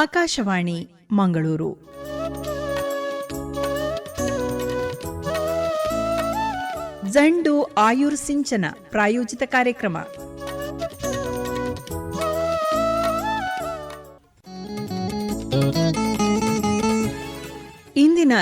ಆಕಾಶವಾಣಿ ಮಂಗಳೂರು. ಜಂಡು ಆಯುರ್ ಸಿಂಚನ ಪ್ರಾಯೋಜಿತ ಕಾರ್ಯಕ್ರಮ. ಇಂದಿನ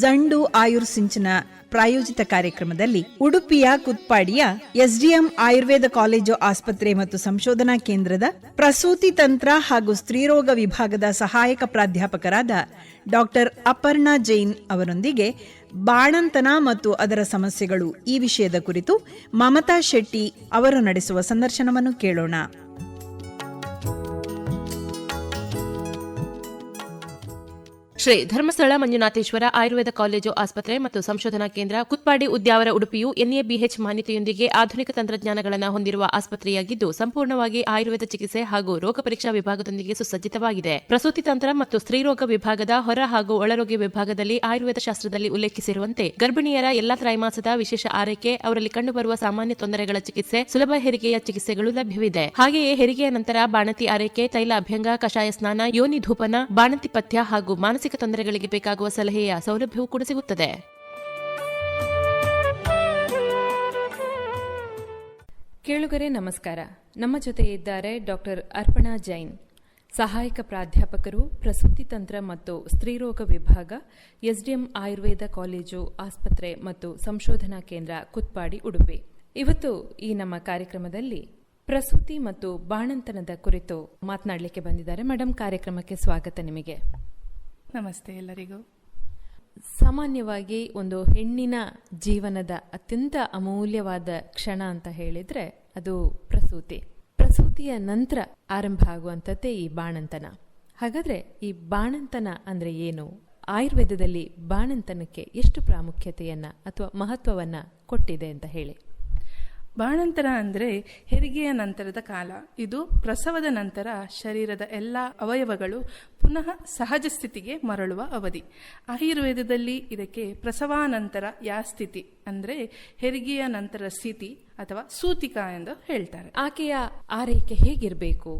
ಜಂಡು ಆಯುರ್ ಸಿಂಚನ ಪ್ರಾಯೋಜಿತ ಕಾರ್ಯಕ್ರಮದಲ್ಲಿ ಉಡುಪಿಯ ಕುತ್ಪಾಡಿಯ ಎಸ್ಡಿಎಂ ಆಯುರ್ವೇದ ಕಾಲೇಜು ಆಸ್ಪತ್ರೆ ಮತ್ತು ಸಂಶೋಧನಾ ಕೇಂದ್ರದ ಪ್ರಸೂತಿ ತಂತ್ರ ಹಾಗೂ ಸ್ತ್ರೀರೋಗ ವಿಭಾಗದ ಸಹಾಯಕ ಪ್ರಾಧ್ಯಾಪಕರಾದ ಡಾಕ್ಟರ್ ಅಪರ್ಣಾ ಜೈನ್ ಅವರೊಂದಿಗೆ ಬಾಣಂತನ ಮತ್ತು ಅದರ ಸಮಸ್ಯೆಗಳು ಈ ವಿಷಯದ ಕುರಿತು ಮಮತಾ ಶೆಟ್ಟಿ ಅವರು ನಡೆಸುವ ಸಂದರ್ಶನವನ್ನು ಕೇಳೋಣ. ಶ್ರೀ ಧರ್ಮಸ್ಥಳ ಮಂಜುನಾಥೇಶ್ವರ ಆಯುರ್ವೇದ ಕಾಲೇಜು ಆಸ್ಪತ್ರೆ ಮತ್ತು ಸಂಶೋಧನಾ ಕೇಂದ್ರ ಕುತ್ಪಾಡಿ ಉದ್ಯಾವರ ಉಡುಪಿಯು ಎನ್ಎಬಿಎಚ್ ಮಾನ್ಯತೆಯೊಂದಿಗೆ ಆಧುನಿಕ ತಂತ್ರಜ್ಞಾನಗಳನ್ನು ಹೊಂದಿರುವ ಆಸ್ಪತ್ರೆಯಾಗಿದ್ದು, ಸಂಪೂರ್ಣವಾಗಿ ಆಯುರ್ವೇದ ಚಿಕಿತ್ಸೆ ಹಾಗೂ ರೋಗ ಪರೀಕ್ಷಾ ವಿಭಾಗದೊಂದಿಗೆ ಸುಸಜ್ಜಿತವಾಗಿದೆ. ಪ್ರಸೂತಿ ತಂತ್ರ ಮತ್ತು ಸ್ತ್ರೀರೋಗ ವಿಭಾಗದ ಹೊರ ಹಾಗೂ ಒಳರೋಗಿ ವಿಭಾಗದಲ್ಲಿ ಆಯುರ್ವೇದ ಶಾಸ್ತ್ರದಲ್ಲಿ ಉಲ್ಲೇಖಿಸಿರುವಂತೆ, ಗರ್ಭಿಣಿಯರ ಎಲ್ಲಾ ತ್ರೈಮಾಸದ ವಿಶೇಷ ಆರೈಕೆ, ಅವರಲ್ಲಿ ಕಂಡುಬರುವ ಸಾಮಾನ್ಯ ತೊಂದರೆಗಳ ಚಿಕಿತ್ಸೆ, ಸುಲಭ ಹೆರಿಗೆಯ ಚಿಕಿತ್ಸೆಗಳು ಲಭ್ಯವಿದೆ. ಹಾಗೆಯೇ ಹೆರಿಗೆಯ ನಂತರ ಬಾಣತಿ ಆರೈಕೆ, ತೈಲ ಅಭ್ಯಂಗ, ಕಷಾಯ ಸ್ನಾನ ಯೋನಿ ಧೂಪನ ಬಾಣತಿ ಪಥ್ಯ ಹಾಗೂ ಮಾನಸಿಕ ತೊಂದರೆಗಳಿಗೆ ಬೇಕಾಗುವ ಸಲಹೆಯ ಸೌಲಭ್ಯವೂ ಕೂಡ ಸಿಗುತ್ತದೆ. ಕೇಳುಗರೆ, ನಮಸ್ಕಾರ. ನಮ್ಮ ಜೊತೆ ಇದ್ದಾರೆ ಡಾಕ್ಟರ್ ಅರ್ಪಣಾ ಜೈನ್. ಸಹಾಯಕ ಪ್ರಾಧ್ಯಾಪಕರು, ಪ್ರಸೂತಿ ತಂತ್ರ ಮತ್ತು ಸ್ತ್ರೀರೋಗ ವಿಭಾಗ, ಎಸ್ಡಿಎಂ ಆಯುರ್ವೇದ ಕಾಲೇಜು, ಆಸ್ಪತ್ರೆ ಮತ್ತು ಸಂಶೋಧನಾ ಕೇಂದ್ರ ಕುತ್ಪಾಡಿ, ಉಡುಪಿ. ಇವತ್ತು ಈ ನಮ್ಮ ಕಾರ್ಯಕ್ರಮದಲ್ಲಿ ಪ್ರಸೂತಿ ಮತ್ತು ಬಾಣಂತನದ ಕುರಿತು ಮಾತನಾಡಲಿಕ್ಕೆ ಬಂದಿದ್ದಾರೆ. ಮೇಡಮ್ ಕಾರ್ಯಕ್ರಮಕ್ಕೆ ಸ್ವಾಗತ ನಿಮಗೆ. ನಮಸ್ತೆ ಎಲ್ಲರಿಗೂ. ಸಾಮಾನ್ಯವಾಗಿ ಒಂದು ಹೆಣ್ಣಿನ ಜೀವನದ ಅತ್ಯಂತ ಅಮೂಲ್ಯವಾದ ಕ್ಷಣ ಅಂತ ಹೇಳಿದ್ರೆ ಅದು ಪ್ರಸೂತಿ. ಪ್ರಸೂತಿಯ ನಂತರ ಆರಂಭ ಆಗುವಂಥದ್ದೇ ಈ ಬಾಣಂತನ. ಹಾಗಾದ್ರೆ ಈ ಬಾಣಂತನ ಅಂದ್ರೆ ಏನು? ಆಯುರ್ವೇದದಲ್ಲಿ ಬಾಣಂತನಕ್ಕೆ ಎಷ್ಟು ಪ್ರಾಮುಖ್ಯತೆಯನ್ನ ಅಥವಾ ಮಹತ್ವವನ್ನ ಕೊಟ್ಟಿದೆ ಅಂತ ಹೇಳಿ. ಬಾಣಂತರ ಅಂದರೆ ಹೆರಿಗೆಯ ನಂತರದ ಕಾಲ. ಇದು ಪ್ರಸವದ ನಂತರ ಶರೀರದ ಎಲ್ಲ ಅವಯವಗಳು ಪುನಃ ಸಹಜ ಸ್ಥಿತಿಗೆ ಮರಳುವ ಅವಧಿ. ಆಯುರ್ವೇದದಲ್ಲಿ ಇದಕ್ಕೆ ಪ್ರಸವಾನಂತರ ಯಾ ಸ್ಥಿತಿ ಅಂದರೆ ಹೆರಿಗೆಯ ನಂತರ ಸ್ಥಿತಿ ಅಥವಾ ಸೂತಿಕ ಎಂದು ಹೇಳ್ತಾರೆ. ಆಕೆಯ ಆರೈಕೆ ಹೇಗಿರಬೇಕು?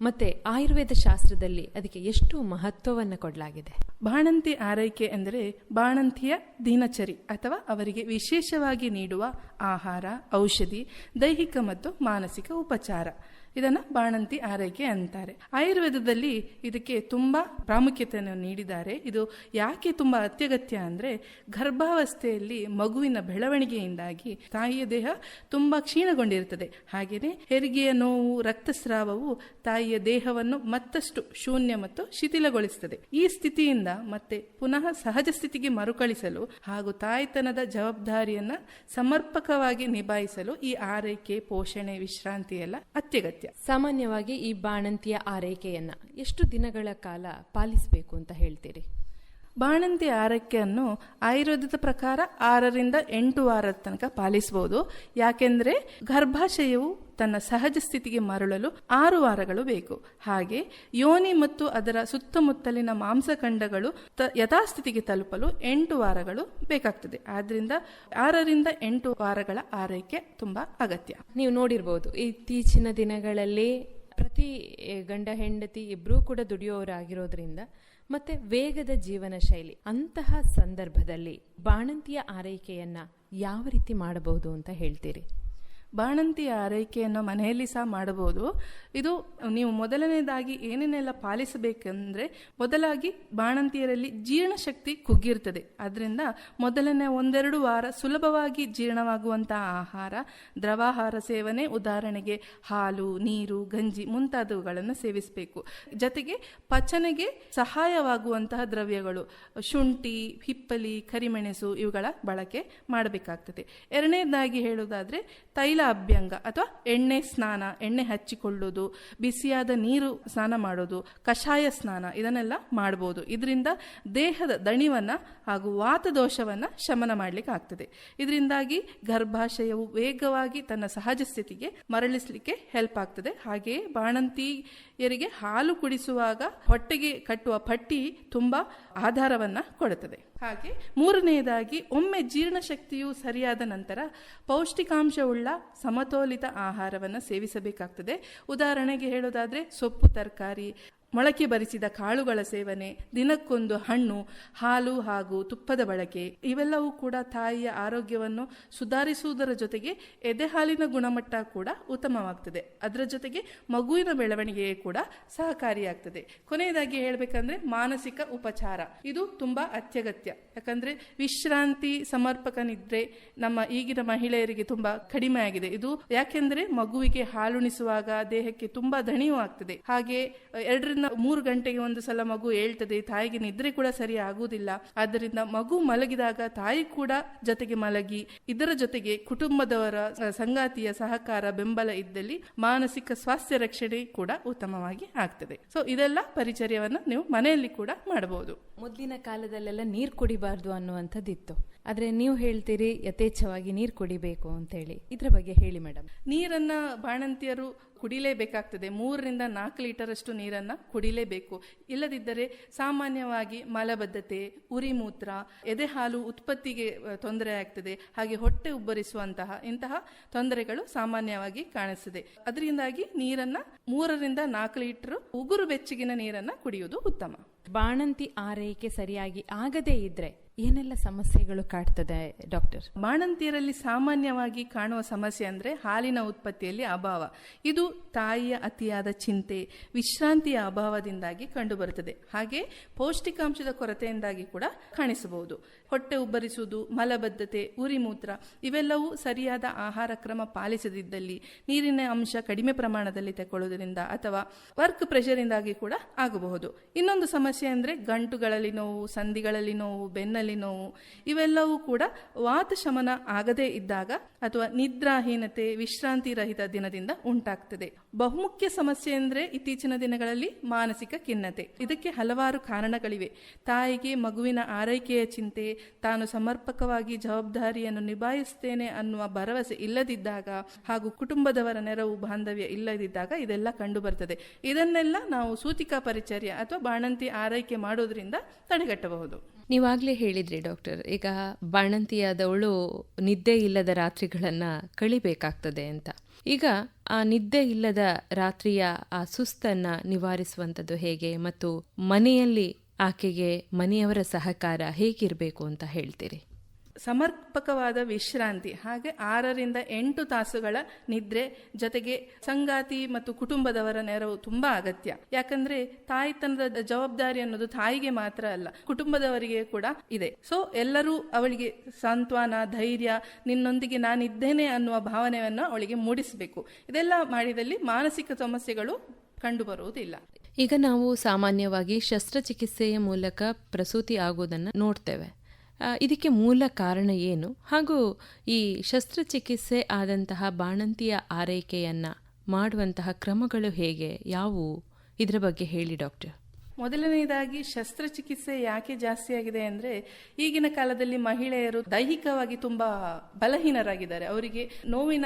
ಮತ್ತೆ ಆಯುರ್ವೇದ ಶಾಸ್ತ್ರದಲ್ಲಿ ಅದಕ್ಕೆ ಎಷ್ಟು ಮಹತ್ವವನ್ನು ಕೊಡಲಾಗಿದೆ? ಬಾಣಂತಿ ಆರೈಕೆ ಎಂದರೆ ಬಾಣಂತಿಯ ದಿನಚರಿ ಅಥವಾ ಅವರಿಗೆ ವಿಶೇಷವಾಗಿ ನೀಡುವ ಆಹಾರ, ಔಷಧಿ, ದೈಹಿಕ ಮತ್ತು ಮಾನಸಿಕ ಉಪಚಾರ. ಇದನ್ನು ಬಾಣಂತಿ ಆರೈಕೆ ಅಂತಾರೆ. ಆಯುರ್ವೇದದಲ್ಲಿ ಇದಕ್ಕೆ ತುಂಬ ಪ್ರಾಮುಖ್ಯತೆಯನ್ನು ನೀಡಿದ್ದಾರೆ. ಇದು ಯಾಕೆ ತುಂಬ ಅತ್ಯಗತ್ಯ ಅಂದರೆ ಗರ್ಭಾವಸ್ಥೆಯಲ್ಲಿ ಮಗುವಿನ ಬೆಳವಣಿಗೆಯಿಂದಾಗಿ ತಾಯಿಯ ದೇಹ ತುಂಬ ಕ್ಷೀಣಗೊಂಡಿರುತ್ತದೆ. ಹಾಗೆಯೇ ಹೆರಿಗೆಯ ನೋವು, ರಕ್ತಸ್ರಾವವು ತಾಯಿಯ ದೇಹವನ್ನು ಮತ್ತಷ್ಟು ಶೂನ್ಯ ಮತ್ತು ಶಿಥಿಲಗೊಳಿಸುತ್ತದೆ. ಈ ಸ್ಥಿತಿಯಿಂದ ಮತ್ತೆ ಪುನಃ ಸಹಜ ಸ್ಥಿತಿಗೆ ಮರುಕಳಿಸಲು ಹಾಗೂ ತಾಯ್ತನದ ಜವಾಬ್ದಾರಿಯನ್ನು ಸಮರ್ಪಕವಾಗಿ ನಿಭಾಯಿಸಲು ಈ ಆರೈಕೆ, ಪೋಷಣೆ, ವಿಶ್ರಾಂತಿ ಎಲ್ಲ ಅತ್ಯಗತ್ಯ. ಸಾಮಾನ್ಯವಾಗಿ ಈ ಬಾಣಂತಿಯ ಆರೈಕೆಯನ್ನು ಎಷ್ಟು ದಿನಗಳ ಕಾಲ ಪಾಲಿಸಬೇಕು ಅಂತ ಹೇಳ್ತೀರಿ? ಬಾಣಂತಿ ಆರೈಕೆಯನ್ನು ಆಯುರ್ವೇದದ ಪ್ರಕಾರ ಆರರಿಂದ ಎಂಟು ವಾರದ ತನಕ ಪಾಲಿಸಬಹುದು ಯಾಕೆಂದ್ರೆ ಗರ್ಭಾಶಯವು ತನ್ನ ಸಹಜ ಸ್ಥಿತಿಗೆ ಮರಳಲು ಆರು ವಾರಗಳು ಬೇಕು. ಹಾಗೆ ಯೋನಿ ಮತ್ತು ಅದರ ಸುತ್ತಮುತ್ತಲಿನ ಮಾಂಸಖಂಡಗಳು ಯಥಾಸ್ಥಿತಿಗೆ ತಲುಪಲು ಎಂಟು ವಾರಗಳು ಬೇಕಾಗ್ತದೆ. ಆದ್ರಿಂದ ಆರರಿಂದ ಎಂಟು ವಾರಗಳ ಆರೈಕೆ ತುಂಬಾ ಅಗತ್ಯ. ನೀವು ನೋಡಿರ್ಬೋದು, ಇತ್ತೀಚಿನ ದಿನಗಳಲ್ಲಿ ಪ್ರತಿ ಗಂಡ ಹೆಂಡತಿ ಇಬ್ಬರೂ ಕೂಡ ದುಡಿಯೋರಾಗಿರೋದ್ರಿಂದ ಮತ್ತೆ ವೇಗದ ಜೀವನ ಶೈಲಿ, ಅಂತಹ ಸಂದರ್ಭದಲ್ಲಿ ಬಾಣಂತಿಯ ಆರೈಕೆಯನ್ನ ಯಾವ ರೀತಿ ಮಾಡಬಹುದು ಅಂತ ಹೇಳ್ತೀರಿ? ಬಾಣಂತಿಯ ಆರೈಕೆಯನ್ನು ಮನೆಯಲ್ಲಿ ಸಹ ಮಾಡಬಹುದು. ಇದು ನೀವು ಮೊದಲನೇದಾಗಿ ಏನೇನೆಲ್ಲ ಪಾಲಿಸಬೇಕೆಂದರೆ, ಮೊದಲಾಗಿ ಬಾಣಂತಿಯರಲ್ಲಿ ಜೀರ್ಣಶಕ್ತಿ ಕುಗ್ಗಿರ್ತದೆ. ಅದರಿಂದ ಮೊದಲನೇ ಒಂದೆರಡು ವಾರ ಸುಲಭವಾಗಿ ಜೀರ್ಣವಾಗುವಂತಹ ಆಹಾರ, ದ್ರವಾಹಾರ ಸೇವನೆ, ಉದಾಹರಣೆಗೆ ಹಾಲು, ನೀರು, ಗಂಜಿ ಮುಂತಾದವುಗಳನ್ನು ಸೇವಿಸಬೇಕು. ಜೊತೆಗೆ ಪಚನೆಗೆ ಸಹಾಯವಾಗುವಂತಹ ದ್ರವ್ಯಗಳು, ಶುಂಠಿ, ಹಿಪ್ಪಲಿ, ಕರಿಮೆಣಸು ಇವುಗಳ ಬಳಕೆ ಮಾಡಬೇಕಾಗ್ತದೆ. ಎರಡನೇದಾಗಿ ಹೇಳೋದಾದರೆ ತೈಲ ಅಭ್ಯಂಗ ಅಥವಾ ಎಣ್ಣೆ ಸ್ನಾನ, ಎಣ್ಣೆ ಹಚ್ಚಿಕೊಳ್ಳೋದು ಬಿಸಿಯಾದ ನೀರು ಸ್ನಾನ ಮಾಡೋದು, ಕಷಾಯ ಸ್ನಾನ ಇದನ್ನೆಲ್ಲ ಮಾಡಬಹುದು ಇದರಿಂದ ದೇಹದ ದಣಿವನ್ನ ಹಾಗೂ ವಾತದೋಷವನ್ನ ಶಮನ ಮಾಡಲಿಕ್ಕೆ ಆಗ್ತದೆ. ಇದರಿಂದಾಗಿ ಗರ್ಭಾಶಯವು ವೇಗವಾಗಿ ತನ್ನ ಸಹಜ ಸ್ಥಿತಿಗೆ ಮರಳಿಸಲಿಕ್ಕೆ ಹೆಲ್ಪ್ ಆಗ್ತದೆ. ಹಾಗೆಯೇ ಬಾಣಂತಿಯರಿಗೆ ಹಾಲು ಕುಡಿಸುವಾಗ ಹೊಟ್ಟೆಗೆ ಕಟ್ಟುವ ಪಟ್ಟಿ ತುಂಬಾ ಆಧಾರವನ್ನ ಕೊಡುತ್ತದೆ. ಹಾಗೆ ಮೂರನೆಯದಾಗಿ ಒಮ್ಮೆ ಜೀರ್ಣಶಕ್ತಿಯು ಸರಿಯಾದ ನಂತರ ಪೌಷ್ಟಿಕಾಂಶವುಳ್ಳ ಸಮತೋಲಿತ ಆಹಾರವನ್ನು ಸೇವಿಸಬೇಕಾಗ್ತದೆ. ಉದಾಹರಣೆಗೆ ಹೇಳೋದಾದರೆ ಸೊಪ್ಪು ತರಕಾರಿ ಮೊಳಕೆ ಬರಿಸಿದ ಕಾಳುಗಳ ಸೇವನೆ, ದಿನಕ್ಕೊಂದು ಹಣ್ಣು, ಹಾಲು ಹಾಗೂ ತುಪ್ಪದ ಬಳಕೆ. ಇವೆಲ್ಲವೂ ಕೂಡ ತಾಯಿಯ ಆರೋಗ್ಯವನ್ನು ಸುಧಾರಿಸುವುದರ ಜೊತೆಗೆ ಎದೆ ಹಾಲಿನ ಗುಣಮಟ್ಟ ಕೂಡ ಉತ್ತಮವಾಗ್ತದೆ. ಅದರ ಜೊತೆಗೆ ಮಗುವಿನ ಬೆಳವಣಿಗೆಗೆ ಕೂಡ ಸಹಕಾರಿಯಾಗ್ತದೆ. ಕೊನೆಯದಾಗಿ ಹೇಳಬೇಕಂದ್ರೆ ಮಾನಸಿಕ ಉಪಚಾರ. ಇದು ತುಂಬಾ ಅತ್ಯಗತ್ಯ. ಯಾಕಂದ್ರೆ ವಿಶ್ರಾಂತಿ, ಸಮರ್ಪಕ ನಿದ್ರೆ ನಮ್ಮ ಈಗಿನ ಮಹಿಳೆಯರಿಗೆ ತುಂಬಾ ಕಡಿಮೆ ಆಗಿದೆ. ಇದು ಯಾಕೆಂದ್ರೆ ಮಗುವಿಗೆ ಹಾಲುಣಿಸುವಾಗ ದೇಹಕ್ಕೆ ತುಂಬಾ ದಣಿಯೂ ಆಗ್ತದೆ. ಹಾಗೆ ಎರಡರಿಂದ ಮೂರು ಗಂಟೆಗೆ ಒಂದು ಸಲ ಮಗು ಹೇಳ್ತದೆ, ತಾಯಿಗೆ ನಿದ್ರೆ ಕೂಡ ಸರಿ ಆಗುವುದಿಲ್ಲ. ಆದ್ದರಿಂದ ಮಗು ಮಲಗಿದಾಗ ತಾಯಿ ಕೂಡ ಜೊತೆಗೆ ಮಲಗಿ, ಇದರ ಜೊತೆಗೆ ಕುಟುಂಬದವರ ಸಂಗಾತಿಯ ಸಹಕಾರ, ಬೆಂಬಲ ಇದ್ದಲ್ಲಿ ಮಾನಸಿಕ ಸ್ವಾಸ್ಥ್ಯ ರಕ್ಷಣೆ ಕೂಡ ಉತ್ತಮವಾಗಿ ಆಗ್ತದೆ. ಸೊ ಇದೆಲ್ಲ ಪರಿಚರ್ಯವನ್ನು ನೀವು ಮನೆಯಲ್ಲಿ ಕೂಡ ಮಾಡಬಹುದು. ಮೊದಲಿನ ಕಾಲದಲ್ಲೆಲ್ಲ ನೀರು ಕುಡಿಬಾರ್ದು ಅನ್ನುವಂಥದ್ದಿತ್ತು. ಆದ್ರೆ ನೀವು ಹೇಳ್ತೀರಿ ಯಥೇಚ್ಛವಾಗಿ ನೀರು ಕುಡಿಬೇಕು ಅಂತೇಳಿ. ಇದರ ಬಗ್ಗೆ ಹೇಳಿ ಮೇಡಮ್ ನೀರನ್ನ ಬಾಣಂತಿಯರು ಕುಡಿಲೇಬೇಕಾಗ್ತದೆ. ಮೂರರಿಂದ ನಾಲ್ಕು ಲೀಟರಷ್ಟು ನೀರನ್ನು ಕುಡಿಲೇಬೇಕು. ಇಲ್ಲದಿದ್ದರೆ ಸಾಮಾನ್ಯವಾಗಿ ಮಲಬದ್ಧತೆ, ಉರಿಮೂತ್ರ ಎದೆ ಹಾಲು ಉತ್ಪತ್ತಿಗೆ ತೊಂದರೆ ಆಗ್ತದೆ. ಹಾಗೆ ಹೊಟ್ಟೆ ಉಬ್ಬರಿಸುವಂತಹ ಇಂತಹ ತೊಂದರೆಗಳು ಸಾಮಾನ್ಯವಾಗಿ ಕಾಣಿಸ್ತದೆ. ಅದರಿಂದಾಗಿ ನೀರನ್ನು ಮೂರರಿಂದ ನಾಲ್ಕು ಲೀಟರ್ ಉಗುರು ಬೆಚ್ಚಗಿನ ನೀರನ್ನು ಕುಡಿಯುವುದು ಉತ್ತಮ. ಬಾಣಂತಿ ಆರೈಕೆ ಸರಿಯಾಗಿ ಆಗದೇ ಇದ್ರೆ ಏನೆಲ್ಲ ಸಮಸ್ಯೆಗಳು ಕಾಡ್ತದೆ, ಡಾಕ್ಟರ್? ಬಾಣಂತಿಯರಲ್ಲಿ ಸಾಮಾನ್ಯವಾಗಿ ಕಾಣುವ ಸಮಸ್ಯೆ ಅಂದರೆ ಹಾಲಿನ ಉತ್ಪತ್ತಿಯಲ್ಲಿ ಅಭಾವ. ಇದು ತಾಯಿಯ ಅತಿಯಾದ ಚಿಂತೆ, ವಿಶ್ರಾಂತಿಯ ಅಭಾವದಿಂದಾಗಿ ಕಂಡುಬರುತ್ತದೆ. ಹಾಗೆ ಪೌಷ್ಟಿಕಾಂಶದ ಕೊರತೆಯಿಂದಾಗಿ ಕೂಡ ಕಾಣಿಸಬಹುದು. ಹೊಟ್ಟೆ ಉಬ್ಬರಿಸುವುದು, ಮಲಬದ್ಧತೆ, ಉರಿಮೂತ್ರ ಇವೆಲ್ಲವೂ ಸರಿಯಾದ ಆಹಾರ ಕ್ರಮ ಪಾಲಿಸದಿದ್ದಲ್ಲಿ ನೀರಿನ ಅಂಶ ಕಡಿಮೆ ಪ್ರಮಾಣದಲ್ಲಿ ತಗೊಳ್ಳೋದ್ರಿಂದ ಅಥವಾ ವರ್ಕ್ ಪ್ರೆಷರಿಂದಾಗಿ ಕೂಡ ಆಗಬಹುದು. ಇನ್ನೊಂದು ಸಮಸ್ಯೆ ಅಂದರೆ ಗಂಟುಗಳಲ್ಲಿ ನೋವು ಸಂಧಿಗಳಲ್ಲಿ ನೋವು, ಬೆನ್ನಲ್ಲಿ ನೋವು ಇವೆಲ್ಲವೂ ಕೂಡ ವಾತ ಶಮನ ಆಗದೇ ಇದ್ದಾಗ ಅಥವಾ ನಿದ್ರಾಹೀನತೆ, ವಿಶ್ರಾಂತಿ ರಹಿತ ದಿನದಿಂದ ಉಂಟಾಗ್ತದೆ. ಬಹುಮುಖ್ಯ ಸಮಸ್ಯೆ ಅಂದರೆ ಇತ್ತೀಚಿನ ದಿನಗಳಲ್ಲಿ ಮಾನಸಿಕ ಖಿನ್ನತೆ. ಇದಕ್ಕೆ ಹಲವಾರು ಕಾರಣಗಳಿವೆ. ತಾಯಿಗೆ ಮಗುವಿನ ಆರೈಕೆಯ ಚಿಂತೆ ತಾನು ಸಮರ್ಪಕವಾಗಿ ಜವಾಬ್ದಾರಿಯನ್ನು ನಿಭಾಯಿಸ್ತೇನೆ ಅನ್ನುವ ಭರವಸೆ ಇಲ್ಲದಿದ್ದಾಗ ಹಾಗೂ ಕುಟುಂಬದವರ ನೆರವು ಬಾಂಧವ್ಯ ಇಲ್ಲದಿದ್ದಾಗ ಇದೆಲ್ಲ ಕಂಡು ಬರ್ತದೆ ಇದನ್ನೆಲ್ಲ ನಾವು ಸೂತಿಕಾ ಪರಿಚರ್ಯ ಅಥವಾ ಬಾಣಂತಿ ಆರೈಕೆ ಮಾಡೋದ್ರಿಂದ ತಡೆಗಟ್ಟಬಹುದು. ನೀವಾಗಲೇ ಹೇಳಿದ್ರಿ ಡಾಕ್ಟರ್, ಈಗ ಬಾಣಂತಿಯಾದವಳು ನಿದ್ದೆ ಇಲ್ಲದ ರಾತ್ರಿಗಳನ್ನು ಕಳಿಬೇಕಾಗ್ತದೆ ಅಂತ. ಈಗ ಆ ನಿದ್ದೆ ಇಲ್ಲದ ರಾತ್ರಿಯ ಆ ಸುಸ್ತನ್ನ ನಿವಾರಿಸುವಂಥದ್ದು ಹೇಗೆ? ಮತ್ತು ಮನೆಯಲ್ಲಿ ಆಕೆಗೆ ಮನೆಯವರ ಸಹಕಾರ ಹೇಗಿರಬೇಕು ಅಂತ ಹೇಳ್ತೀರಿ? ಸಮರ್ಪಕವಾದ ವಿಶ್ರಾಂತಿ, ಹಾಗೆ ಆರರಿಂದ ಎಂಟು ತಾಸುಗಳ ನಿದ್ರೆ ಜೊತೆಗೆ ಸಂಗಾತಿ ಮತ್ತು ಕುಟುಂಬದವರ ನೆರವು ತುಂಬಾ ಅಗತ್ಯ. ಯಾಕಂದ್ರೆ ತಾಯ್ತನದ ಜವಾಬ್ದಾರಿ ಅನ್ನೋದು ತಾಯಿಗೆ ಮಾತ್ರ ಅಲ್ಲ, ಕುಟುಂಬದವರಿಗೆ ಕೂಡ ಇದೆ. ಸೊ ಎಲ್ಲರೂ ಅವಳಿಗೆ ಸಾಂತ್ವನ, ಧೈರ್ಯ, ನಿನ್ನೊಂದಿಗೆ ನಾನಿದ್ದೇನೆ ಅನ್ನುವ ಭಾವನೆಯನ್ನು ಅವಳಿಗೆ ಮೂಡಿಸಬೇಕು. ಇದೆಲ್ಲ ಮಾಡಿದಲ್ಲಿ ಮಾನಸಿಕ ಸಮಸ್ಯೆಗಳು ಕಂಡುಬರುವುದಿಲ್ಲ. ಈಗ ನಾವು ಸಾಮಾನ್ಯವಾಗಿ ಶಸ್ತ್ರಚಿಕಿತ್ಸೆಯ ಮೂಲಕ ಪ್ರಸೂತಿ ಆಗೋದನ್ನು ನೋಡ್ತೇವೆ. ಇದಕ್ಕೆ ಮೂಲ ಕಾರಣ ಏನು? ಹಾಗೂ ಈ ಶಸ್ತ್ರಚಿಕಿತ್ಸೆ ಆದಂತಹ ಬಾಣಂತಿಯ ಆರೈಕೆಯನ್ನು ಮಾಡುವಂತಹ ಕ್ರಮಗಳು ಹೇಗೆ? ಯಾವುವು? ಇದರ ಬಗ್ಗೆ ಹೇಳಿ ಡಾಕ್ಟರ್. ಮೊದಲನೆಯದಾಗಿ ಶಸ್ತ್ರಚಿಕಿತ್ಸೆ ಯಾಕೆ ಜಾಸ್ತಿಯಾಗಿದೆ ಅಂದ್ರೆ ಈಗಿನ ಕಾಲದಲ್ಲಿ ಮಹಿಳೆಯರು ದೈಹಿಕವಾಗಿ ತುಂಬಾ ಬಲಹೀನರಾಗಿದ್ದಾರೆ. ಅವರಿಗೆ ನೋವಿನ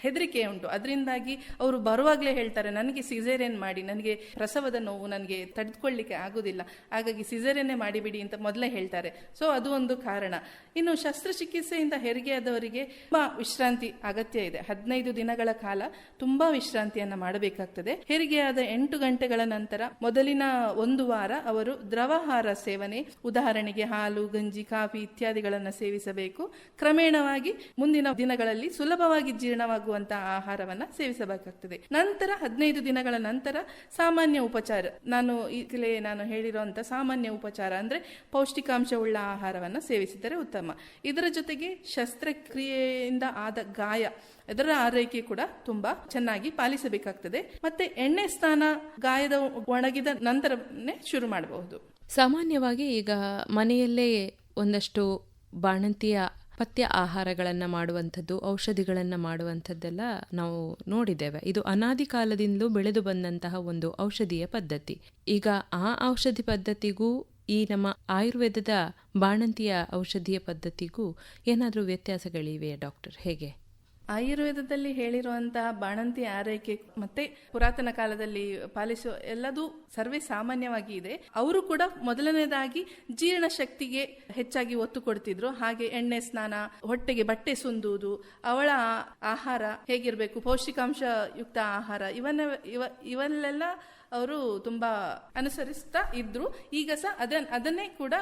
ಹೆದರಿಕೆ ಉಂಟು. ಅದರಿಂದಾಗಿ ಅವರು ಬರುವಾಗಲೇ ಹೇಳ್ತಾರೆ, ನನಗೆ ಸಿಜೇರಿಯನ್ ಮಾಡಿ, ನನಗೆ ಪ್ರಸವದ ನೋವು ನನಗೆ ತಡೆದುಕೊಳ್ಳಿಕ್ಕೆ ಆಗೋದಿಲ್ಲ. ಹಾಗಾಗಿ ಸಿಸೇರಿಯನ್ನೇ ಮಾಡಿಬಿಡಿ ಅಂತ ಮೊದಲೇ ಹೇಳ್ತಾರೆ. ಸೊ ಅದು ಒಂದು ಕಾರಣ. ಇನ್ನು ಶಸ್ತ್ರಚಿಕಿತ್ಸೆಯಿಂದ ಹೆರಿಗೆಯಾದವರಿಗೆ ತುಂಬಾ ವಿಶ್ರಾಂತಿ ಅಗತ್ಯ ಇದೆ. ಹದಿನೈದು ದಿನಗಳ ಕಾಲ ತುಂಬಾ ವಿಶ್ರಾಂತಿಯನ್ನ ಮಾಡಬೇಕಾಗ್ತದೆ. ಹೆರಿಗೆಯಾದ ಎಂಟು ಗಂಟೆಗಳ ನಂತರ ಮೊದಲಿನ ಒಂದು ವಾರ ಅವರು ದ್ರವಾಹಾರ ಸೇವನೆ, ಉದಾಹರಣೆಗೆ ಹಾಲು, ಗಂಜಿ, ಕಾಫಿ ಇತ್ಯಾದಿಗಳನ್ನು ಸೇವಿಸಬೇಕು. ಕ್ರಮೇಣವಾಗಿ ಮುಂದಿನ ದಿನಗಳಲ್ಲಿ ಸುಲಭವಾಗಿ ಜೀರ್ಣವಾಗುವಂತಹ ಆಹಾರವನ್ನ ಸೇವಿಸಬೇಕಾಗ್ತದೆ. ನಂತರ ಹದಿನೈದು ದಿನಗಳ ನಂತರ ಸಾಮಾನ್ಯ ಉಪಚಾರ. ನಾನು ಈಗಲೇ ನಾನು ಹೇಳಿರುವಂತಹ ಸಾಮಾನ್ಯ ಉಪಚಾರ ಅಂದ್ರೆ ಪೌಷ್ಟಿಕಾಂಶವುಳ್ಳ ಆಹಾರವನ್ನ ಸೇವಿಸಿದರೆ ಉತ್ತಮ. ಇದರ ಜೊತೆಗೆ ಶಸ್ತ್ರಕ್ರಿಯೆಯಿಂದ ಆದ ಗಾಯ. ಅದರ ಆರೈಕೆ ಕೂಡ ತುಂಬಾ ಚೆನ್ನಾಗಿ ಪಾಲಿಸಬೇಕಾಗ್ತದೆ. ಮತ್ತೆ ಎಣ್ಣೆ ಸ್ನಾನ ಗಾಯದ ಒಣಗಿದ ನಂತರನೇ ಶುರು ಮಾಡಬಹುದು. ಸಾಮಾನ್ಯವಾಗಿ ಈಗ ಮನೆಯಲ್ಲೇ ಒಂದಷ್ಟು ಬಾಣಂತಿಯ ಪಥ್ಯ ಆಹಾರಗಳನ್ನು ಮಾಡುವಂಥದ್ದು, ಔಷಧಿಗಳನ್ನು ಮಾಡುವಂಥದ್ದೆಲ್ಲ ನಾವು ನೋಡಿದ್ದೇವೆ. ಇದು ಅನಾದಿ ಕಾಲದಿಂದಲೂ ಬೆಳೆದು ಬಂದಂತಹ ಒಂದು ಔಷಧೀಯ ಪದ್ಧತಿ. ಈಗ ಆ ಔಷಧಿ ಪದ್ಧತಿಗೂ, ಈ ನಮ್ಮ ಆಯುರ್ವೇದದ ಬಾಣಂತಿಯ ಔಷಧೀಯ ಪದ್ಧತಿಗೂ ಏನಾದರೂ ವ್ಯತ್ಯಾಸಗಳಿವೆಯೇ ಡಾಕ್ಟರ್? ಹೇಗೆ? ಆಯುರ್ವೇದದಲ್ಲಿ ಹೇಳಿರುವಂತಹ ಬಾಣಂತಿ ಆರೈಕೆ ಮತ್ತೆ ಪುರಾತನ ಕಾಲದಲ್ಲಿ ಪಾಲಿಸುವ ಎಲ್ಲದೂ ಸರ್ವೇ ಸಾಮಾನ್ಯವಾಗಿ ಇದೆ. ಅವರು ಕೂಡ ಮೊದಲನೇದಾಗಿ ಜೀರ್ಣ ಶಕ್ತಿಗೆ ಹೆಚ್ಚಾಗಿ ಒತ್ತು ಕೊಡ್ತಿದ್ರು. ಹಾಗೆ ಎಣ್ಣೆ, ಸ್ನಾನ, ಹೊಟ್ಟೆಗೆ ಬಟ್ಟೆ ಸುಂದುವುದು, ಅವಳ ಆಹಾರ ಹೇಗಿರಬೇಕು ಪೌಷ್ಟಿಕಾಂಶ ಯುಕ್ತ ಆಹಾರ, ಇವನ್ನ, ಇವ, ಇವಲ್ಲೆಲ್ಲ ಅವರು ತುಂಬಾ ಅನುಸರಿಸ್ತಾ ಇದ್ರು. ಈಗ ಸಹ ಅದನ್ ಅದನ್ನೇ ಕೂಡ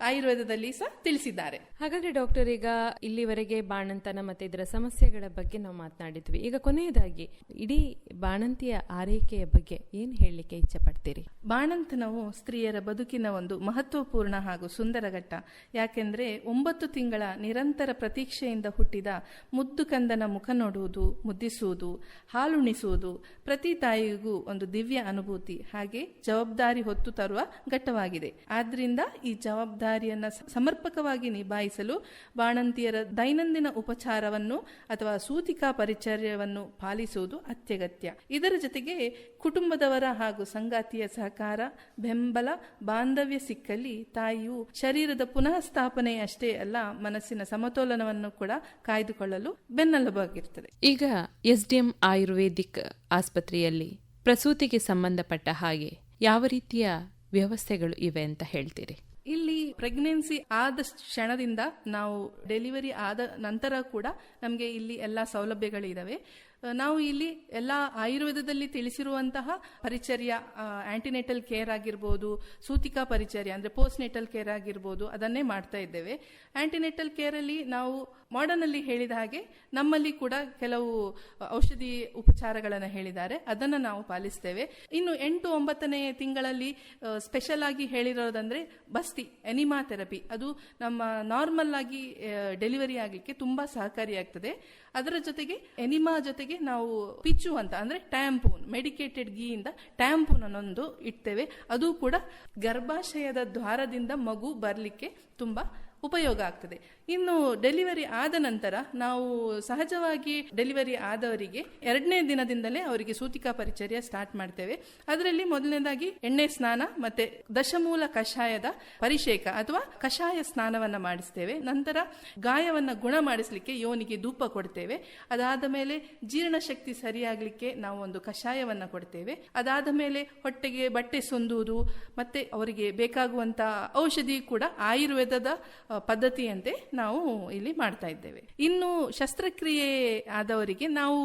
ಆಯುರ್ವೇದದಲ್ಲಿ ಸಹ ತಿಳಿಸಿದ್ದಾರೆ. ಹಾಗಾದ್ರೆ ಡಾಕ್ಟರ್ ಈಗ ಇಲ್ಲಿವರೆಗೆ ಬಾಣಂತನ ಮತ್ತೆ ಇದರ ಸಮಸ್ಯೆಗಳ ಬಗ್ಗೆ ನಾವು ಮಾತನಾಡಿದ್ವಿ. ಈಗ ಕೊನೆಯದಾಗಿ ಇಡೀ ಬಾಣಂತಿಯ ಆರೈಕೆಯ ಬಗ್ಗೆ ಏನ್ ಹೇಳಲಿಕ್ಕೆ ಇಚ್ಛೆ ಪಡ್ತೀರಿ? ಬಾಣಂತನವು ಸ್ತ್ರೀಯರ ಬದುಕಿನ ಒಂದು ಮಹತ್ವಪೂರ್ಣ ಹಾಗೂ ಸುಂದರ ಘಟ್ಟ. ಯಾಕೆಂದ್ರೆ ಒಂಬತ್ತು ತಿಂಗಳ ನಿರಂತರ ಪ್ರತೀಕ್ಷೆಯಿಂದ ಹುಟ್ಟಿದ ಮುದ್ದು ಕಂದನ ಮುಖ ನೋಡುವುದು ಮುದ್ದಿಸುವುದು ಹಾಲುಣಿಸುವುದು ಪ್ರತಿ ತಾಯಿಗೂ ಒಂದು ದಿವ್ಯ ಅನುಭೂತಿ, ಹಾಗೆ ಜವಾಬ್ದಾರಿ ಹೊತ್ತು ತರುವ ಘಟ್ಟವಾಗಿದೆ. ಆದ್ದರಿಂದ ಈ ಜವಾಬ್ದಾರಿಯನ್ನ ಸಮರ್ಪಕವಾಗಿ ನಿಭಾಯಿಸಲು ಬಾಣಂತಿಯರ ದೈನಂದಿನ ಉಪಚಾರವನ್ನು ಅಥವಾ ಸೂತಿಕಾ ಪರಿಚರ್ಯವನ್ನು ಪಾಲಿಸುವುದು ಅತ್ಯಗತ್ಯ. ಇದರ ಜೊತೆಗೆ ಕುಟುಂಬದವರ ಹಾಗೂ ಸಂಗಾತಿಯ ಸಹಕಾರ, ಬೆಂಬಲ, ಬಾಂಧವ್ಯ ಸಿಕ್ಕಲ್ಲಿ ತಾಯಿಯು ಶರೀರದ ಪುನಃ ಸ್ಥಾಪನೆ ಅಷ್ಟೇ ಅಲ್ಲ, ಮನಸ್ಸಿನ ಸಮತೋಲನವನ್ನು ಕೂಡ ಕಾಯ್ದುಕೊಳ್ಳಲು ಬೆನ್ನೆಲುಬಾಗಿರುತ್ತದೆ. ಈಗ ಎಸ್ ಡಿ ಆಯುರ್ವೇದಿಕ್ ಆಸ್ಪತ್ರೆಯಲ್ಲಿ ಪ್ರಸೂತಿಗೆ ಸಂಬಂಧಪಟ್ಟ ಹಾಗೆ ಯಾವ ರೀತಿಯ ವ್ಯವಸ್ಥೆಗಳು ಇವೆ ಅಂತ ಹೇಳ್ತೀರಿ? ಇಲ್ಲಿ ಪ್ರೆಗ್ನೆನ್ಸಿ ಆದ ಕ್ಷಣದಿಂದ ನಾವು ಡೆಲಿವರಿ ಆದ ನಂತರ ಕೂಡ ನಮಗೆ ಇಲ್ಲಿ ಎಲ್ಲ ಸೌಲಭ್ಯಗಳಿದ್ದಾವೆ ನಾವು ಇಲ್ಲಿ ಎಲ್ಲ ಆಯುರ್ವೇದದಲ್ಲಿ ತಿಳಿಸಿರುವಂತಹ ಪರಿಚರ್ಯ ಆಂಟಿನೆಟಲ್ ಕೇರ್ ಆಗಿರ್ಬೋದು, ಸೂತಿಕಾ ಪರಿಚರ್ಯ, ಅಂದ್ರೆ ಪೋಸ್ಟ್ ನೆಟಲ್ ಕೇರ್ ಆಗಿರ್ಬೋದು, ಅದನ್ನೇ ಮಾಡ್ತಾ ಇದ್ದೇವೆ. ಆಂಟಿನೆಟಲ್ ಕೇರ್ ಅಲ್ಲಿ ನಾವು ಮಾಡರ್ನ್ ಅಲ್ಲಿ ಹೇಳಿದ ಹಾಗೆ ನಮ್ಮಲ್ಲಿ ಕೂಡ ಕೆಲವು ಔಷಧಿ ಉಪಚಾರಗಳನ್ನು ಹೇಳಿದ್ದಾರೆ. ಅದನ್ನು ನಾವು ಪಾಲಿಸ್ತೇವೆ. ಇನ್ನು ಎಂಟು ಒಂಬತ್ತನೇ ತಿಂಗಳಲ್ಲಿ ಸ್ಪೆಷಲ್ ಆಗಿ ಹೇಳಿರೋದಂದ್ರೆ ಬಸ್ತಿ, ಎನಿಮಾ ಥೆರಪಿ. ಅದು ನಮ್ಮ ನಾರ್ಮಲ್ ಆಗಿ ಡೆಲಿವರಿ ಆಗಲಿಕ್ಕೆ ತುಂಬಾ ಸಹಕಾರಿಯಾಗ್ತದೆ. ಅದರ ಜೊತೆಗೆ ಎನಿಮಾ ಜೊತೆಗೆ ನಾವು ಪಿಚ್ಚು ಅಂತ, ಅಂದ್ರೆ ಟ್ಯಾಂಪೂನ್, ಮೆಡಿಕೇಟೆಡ್ ಗೀಯಿಂದ ಟ್ಯಾಂಪೂನ್ ಅನ್ನೊಂದು ಇಡ್ತೇವೆ. ಅದು ಕೂಡ ಗರ್ಭಾಶಯದ ದ್ವಾರದಿಂದ ಮಗು ಬರಲಿಕ್ಕೆ ತುಂಬಾ ಉಪಯೋಗ ಆಗ್ತದೆ. ಇನ್ನು ಡೆಲಿವರಿ ಆದ ನಂತರ ನಾವು ಸಹಜವಾಗಿ ಡೆಲಿವರಿ ಆದವರಿಗೆ ಎರಡನೇ ದಿನದಿಂದಲೇ ಅವರಿಗೆ ಸೂತಿಕಾ ಪರಿಚರ್ಯ ಸ್ಟಾರ್ಟ್ ಮಾಡ್ತೇವೆ. ಅದರಲ್ಲಿ ಮೊದಲನೇದಾಗಿ ಎಣ್ಣೆ ಸ್ನಾನ ಮತ್ತೆ ದಶಮೂಲ ಕಷಾಯದ ಪರಿಷೇಕ ಅಥವಾ ಕಷಾಯ ಸ್ನಾನವನ್ನ ಮಾಡಿಸ್ತೇವೆ. ನಂತರ ಗಾಯವನ್ನ ಗುಣ ಮಾಡಿಸಲಿಕ್ಕೆ ಯೋನಿಗೆ ಧೂಪ ಕೊಡ್ತೇವೆ. ಅದಾದ ಮೇಲೆ ಜೀರ್ಣಶಕ್ತಿ ಸರಿಯಾಗಲಿಕ್ಕೆ ನಾವು ಒಂದು ಕಷಾಯವನ್ನ ಕೊಡ್ತೇವೆ. ಅದಾದ ಮೇಲೆ ಹೊಟ್ಟೆಗೆ ಬಟ್ಟೆ ಸೊಂದುವುದು ಮತ್ತೆ ಅವರಿಗೆ ಬೇಕಾಗುವಂತ ಔಷಧಿ ಕೂಡ ಆಯುರ್ವೇದದ ಪದ್ಧತಿಯಂತೆ ನಾವು ಇಲ್ಲಿ ಮಾಡ್ತಾ ಇದ್ದೇವೆ. ಇನ್ನು ಶಸ್ತ್ರಕ್ರಿಯೆ ಆದವರಿಗೆ ನಾವು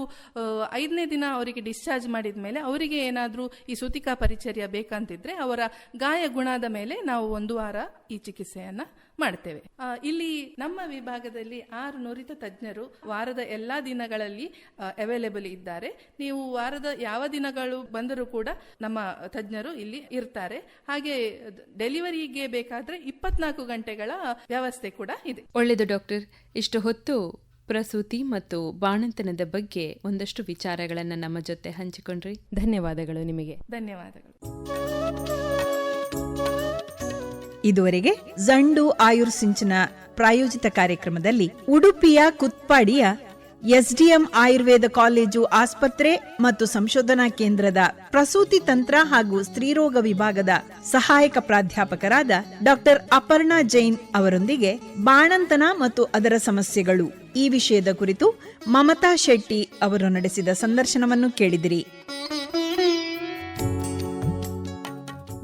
ಐದನೇ ದಿನ ಅವರಿಗೆ ಡಿಸ್ಚಾರ್ಜ್ ಮಾಡಿದ ಮೇಲೆ ಅವರಿಗೆ ಏನಾದರೂ ಈ ಸೂತಿಕಾ ಪರಿಚರ್ಯ ಬೇಕಂತಿದ್ರೆ ಅವರ ಗಾಯ ಗುಣದ ಮೇಲೆ ನಾವು ಒಂದು ವಾರ ಈ ಚಿಕಿತ್ಸೆಯನ್ನ ಮಾಡ್ತೇವೆ. ಇಲ್ಲಿ ನಮ್ಮ ವಿಭಾಗದಲ್ಲಿ ಆರು ನುರಿತ ತಜ್ಞರು ವಾರದ ಎಲ್ಲಾ ದಿನಗಳಲ್ಲಿ ಅವೈಲೇಬಲ್ ಇದ್ದಾರೆ. ನೀವು ವಾರದ ಯಾವ ದಿನಗಳು ಬಂದರೂ ಕೂಡ ನಮ್ಮ ತಜ್ಞರು ಇಲ್ಲಿ ಇರ್ತಾರೆ. ಹಾಗೆ ಡೆಲಿವರಿಗೆ ಬೇಕಾದ್ರೆ ಇಪ್ಪತ್ನಾಲ್ಕು ಗಂಟೆಗಳ ವ್ಯವಸ್ಥೆ ಕೂಡ ಇದೆ. ಒಳ್ಳೆಯದು ಡಾಕ್ಟರ್ ಇಷ್ಟು ಹೊತ್ತು ಪ್ರಸೂತಿ ಮತ್ತು ಬಾಣಂತನದ ಬಗ್ಗೆ ಒಂದಷ್ಟು ವಿಚಾರಗಳನ್ನು ನಮ್ಮ ಜೊತೆ ಹಂಚಿಕೊಂಡ್ರಿ. ಧನ್ಯವಾದಗಳು ನಿಮಗೆ. ಧನ್ಯವಾದಗಳು. ಇದುವರೆಗೆ ಜಂಡು ಆಯುರ್ ಸಿಂಚನ ಪ್ರಾಯೋಜಿತ ಕಾರ್ಯಕ್ರಮದಲ್ಲಿ ಉಡುಪಿಯ ಕುತ್ಪಾಡಿಯ ಎಸ್ಡಿಎಂ ಆಯುರ್ವೇದ ಕಾಲೇಜು ಆಸ್ಪತ್ರೆ ಮತ್ತು ಸಂಶೋಧನಾ ಕೇಂದ್ರದ ಪ್ರಸೂತಿ ತಂತ್ರ ಹಾಗೂ ಸ್ತ್ರೀರೋಗ ವಿಭಾಗದ ಸಹಾಯಕ ಪ್ರಾಧ್ಯಾಪಕರಾದ ಡಾಕ್ಟರ್ ಅಪರ್ಣಾ ಜೈನ್ ಅವರೊಂದಿಗೆ ಬಾಣಂತನ ಮತ್ತು ಅದರ ಸಮಸ್ಯೆಗಳು. ಈ ವಿಷಯದ ಕುರಿತು ಮಮತಾ ಶೆಟ್ಟಿ ಅವರು ನಡೆಸಿದ ಸಂದರ್ಶನವನ್ನು ಕೇಳಿದಿರಿ.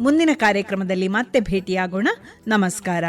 ಮುಂದಿನ ಕಾರ್ಯಕ್ರಮದಲ್ಲಿ ಮತ್ತೆ ಭೇಟಿಯಾಗೋಣ. ನಮಸ್ಕಾರ.